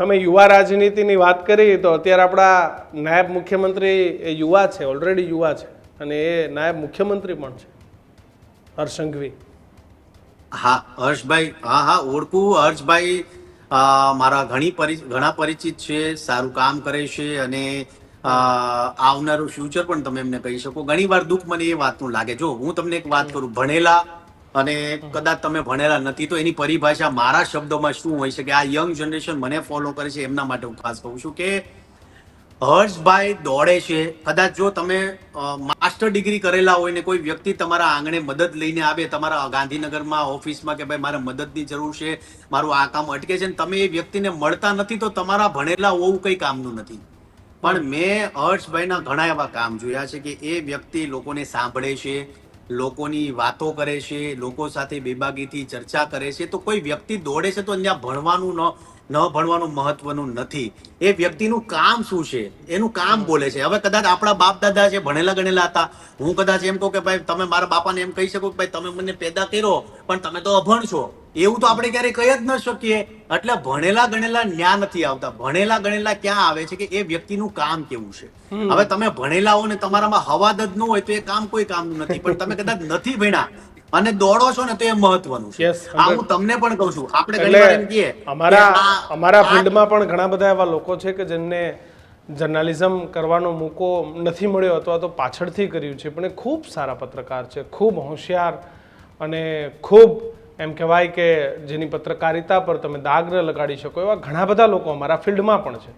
તમે યુવા રાજનીતિની વાત કરી તો અત્યારે આપણા નાયબ મુખ્યમંત્રી એ યુવા છે ઓલરેડી યુવા છે. અને એ નાયબ મુખ્યમંત્રી પણ છે હર્ષ સંઘવી. હા હર્ષભાઈ હા હા ઓળખું. હર્ષભાઈ મારા ઘણી ઘણા પરિચિત છે સારું કામ કરે છે અને આવનારું ફ્યુચર પણ તમે એમને કહી શકો. ઘણી વાર દુઃખ મને એ વાતનું લાગે. જો હું તમને એક વાત કરું ભણેલા અને કદાચ તમે ભણેલા નથી, તો એની પરિભાષા મારા શબ્દોમાં શું હોય છે કે આ યંગ જનરેશન મને ફોલો કરે છે, એમના માટે હું ખાસ કહું છું કે હર્ષભાઈ દોડે છે. કદાચ જો તમે માસ્ટર ડિગ્રી કરેલા હોય ને કોઈ વ્યક્તિ તમારા આંગણે મદદ લઈને આવે, તમારા ગાંધીનગરમાં ઓફિસમાં કે ભાઈ મારે મદદની જરૂર છે, મારું આ કામ અટકે છે ને તમે એ વ્યક્તિને મળતા નથી, તો તમારા ભણેલા હોવું કંઈ કામનું નથી. પણ મેં હર્ષભાઈના ઘણા એવા કામ જોયા છે કે એ વ્યક્તિ લોકોને સાંભળે છે લોકોની વાતો કરે છે, લોકો સાથે બેબાગીથી ચર્ચા કરે છે, તો કોઈ વ્યક્તિ દોડે છે તો ત્યાં ભણવાનું ન ન ભણવાનું મહત્વનું નથી. એ વ્યક્તિનું કામ શું છે? એનું કામ બોલે છે. હવે કદાચ આપણા બાપ દાદા છે ભણેલા ગણેલા હતા. હું કદાચ એમ કહું કે ભાઈ તમે મારા બાપાને એમ કહી શકો કે ભાઈ તમે મને પેદા કર્યો પણ તમે તો અભણ છો. એવું તો આપણે ક્યારેય કહી જ ન શકીએ. એટલે ભણેલા ગણેલા ન્યા નથી આવતા. ભણેલા ગણેલા ક્યાં આવે છે કે એ વ્યક્તિનું કામ કેવું છે? હવે તમે ભણેલા હો ને તમારામાં હવાદ જ ન હોય તો એ કામ કોઈ કામનું નથી. પણ તમે કદાચ નથી ભણ્યા અને દોડો છો ને તો એ મહત્વનું છે. આ હું તમને પણ કહું છું. આપણે ઘણી વાર એમ કહીએ અમારા અમારા ફિલ્ડમાં પણ ઘણા બધા એવા લોકો છે કે જેમને જર્નાલિઝમ કરવાનો મોકો નથી મળ્યો અથવા તો પાછળથી કર્યું છે. પણ એ ખૂબ સારા પત્રકાર છે ખૂબ હોશિયાર અને ખૂબ એમ કહેવાય કે જેની પત્રકારિતા પર તમે દાગ્ર લગાડી શકો એવા ઘણા બધા લોકો અમારા ફિલ્ડમાં પણ છે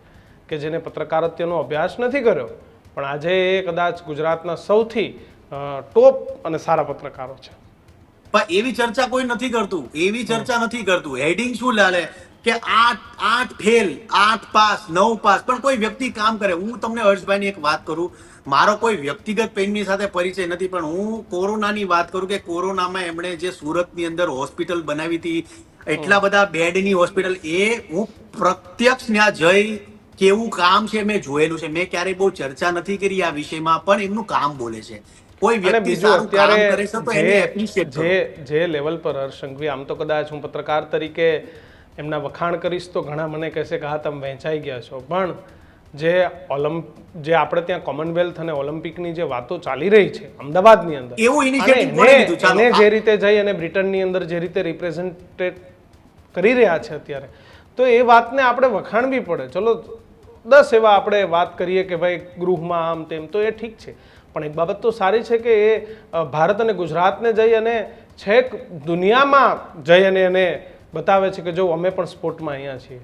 કે જેને પત્રકારત્વનો અભ્યાસ નથી કર્યો. પણ આજે એ કદાચ ગુજરાતના સૌથી ટોપ અને સારા પત્રકારો છે. પણ એવી ચર્ચા કોઈ નથી કરતું. એવી ચર્ચા નથી કરતું. હેડિંગ શું લાલે? કે આઠ આઠ ફેલ આઠ પાસ નવ પાસ પણ કોઈ વ્યક્તિ કામ કરે. હું તમને હર્ષભાઈની એક વાત કરું. મારો કોઈ વ્યક્તિગત પેનની સાથે પરિચય નથી પણ હું કોરોનાની વાત કરું કે કોરોનામાં એમણે જે સુરતની અંદર હોસ્પિટલ બનાવી હતી એટલા બધા બેડની હોસ્પિટલ એ હું પ્રત્યક્ષ ત્યાં જઈ કેવું કામ છે મેં જોયેલું છે. મેં ક્યારેય બહુ ચર્ચા નથી કરી આ વિષયમાં પણ એમનું કામ બોલે છે. કોઈ વ્યક્તિ સારું કામ કરે છે તો એને એપ્રિશિએટ જે જે લેવલ પર હર્ષ આમ તો કદાચ હું પત્રકાર તરીકે એમના વખાણ કરીશ તો ઘણા મને કહેશે કે હા તમે વહેંચાઈ ગયા છો. પણ જે ઓલમ્પ જે આપણે ત્યાં કોમનવેલ્થ અને ઓલિમ્પિકની જે વાતો ચાલી રહી છે અમદાવાદની અંદર એવું અને આ- જે રીતે જઈ અને બ્રિટનની અંદર જે રીતે રિપ્રેઝેન્ટેટ કરી રહ્યા છે અત્યારે તો એ વાતને આપણે વખાણવી પડે. ચલો દસ એવા આપણે વાત કરીએ કે ભાઈ ગૃહમાં આમ તેમ, તો એ ઠીક છે. પણ એક બાબત તો સારી છે કે એ ભારત અને ગુજરાતને જઈ અને છેક દુનિયામાં જઈ અને એને બતાવે છે કે જો અમે પણ સ્પોર્ટમાં અહીંયા છીએ.